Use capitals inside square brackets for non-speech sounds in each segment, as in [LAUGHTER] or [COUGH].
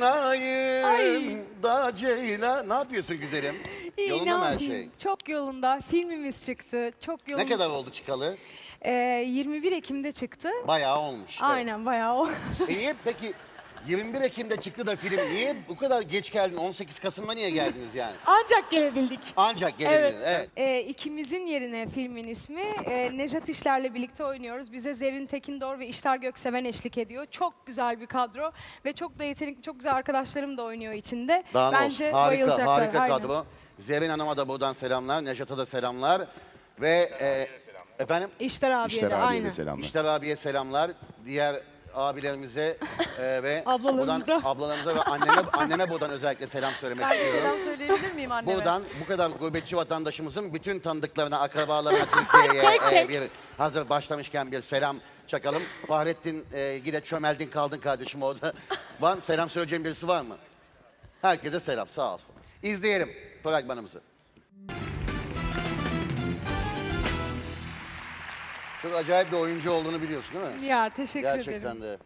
Serenay'ım da Ceyla. Ne yapıyorsun güzelim? İyi, Yolunda mı her şey? Çok yolunda. Filmimiz çıktı. Çok yolunda. Ne kadar oldu çıkalı? Ee, 21 Ekim'de çıktı. Bayağı olmuş. evet. Aynen bayağı o. Niye peki 21 Ekim'de çıktı da film niye bu kadar geç geldin? 18 Kasım'da niye geldiniz yani? Ancak gelebildik. Ancak gelebildiniz. Evet. Ee, ikimizin yerine filmin ismi e, Nejat İşler'le birlikte oynuyoruz. Bize Zerrin Tekindor ve İşler Gökseven eşlik ediyor. Çok güzel bir kadro ve çok da yetenekli, çok güzel arkadaşlarım da oynuyor içinde. Daha ne Bence olsun? Harika, bayılacaklar. harika aynen. kadro. Zerrin Hanım'a da buradan selamlar, Nejat'a da selamlar. Ve e, efendim İşler abiye İşler de abiye aynen. de selamlar. İşler abiye selamlar. Diğer abilerimize e, ve [LAUGHS] Ablalarımıza. buradan ablalarımıza ve anneme, anneme buradan özellikle selam söylemek Ben de istiyorum. selam söyleyebilir miyim anneme? Buradan bu kadar gurbetçi vatandaşımızın bütün tanıdıklarına, akrabalarına Türkiye'ye [LAUGHS] Tek e, tek. bir hazır başlamışken bir selam çakalım. Fahrettin e, yine çömeldin kaldın kardeşim orada. Var mı? Selam söyleyeceğim birisi var mı? Herkese selam sağ olsun. İzleyelim fragmanımızı. Çok acayip bir oyuncu olduğunu biliyorsun değil mi? Ya teşekkür ederim. Gerçekten de.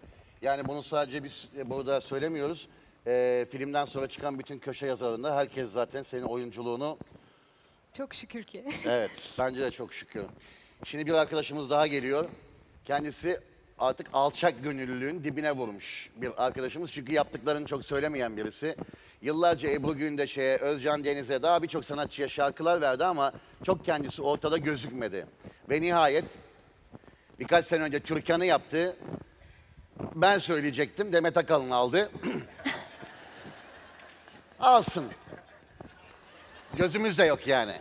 Yani bunu sadece biz e, burada söylemiyoruz. E, filmden sonra çıkan bütün köşe yazarında herkes zaten senin oyunculuğunu Çok şükür ki. [LAUGHS] Evet, bence de çok şükür. Şimdi bir arkadaşımız daha geliyor. Kendisi artık alçak gönüllülüğün dibine vurmuş bir arkadaşımız. Çünkü yaptıklarını çok söylemeyen birisi. Yıllarca Ebru Gündeş'e, Özcan Deniz'e daha birçok sanatçıya şarkılar verdi ama çok kendisi ortada gözükmedi. Ve nihayet birkaç sene önce Türkan'ı yaptı. Ben söyleyecektim, Demet Akalın aldı. [CLEARS THROAT] Alsın. Gözümüz de yok yani.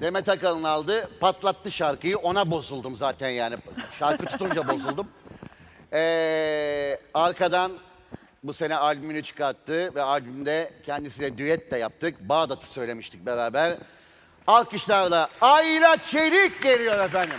Demet Akalın aldı, patlattı şarkıyı. Ona bozuldum zaten yani. Şarkı tutunca bozuldum. Ee, arkadan bu sene albümünü çıkarttı ve albümde kendisiyle düet de yaptık. Bağdat'ı söylemiştik beraber. Alkışlarla Ayla Çelik geliyor efendim.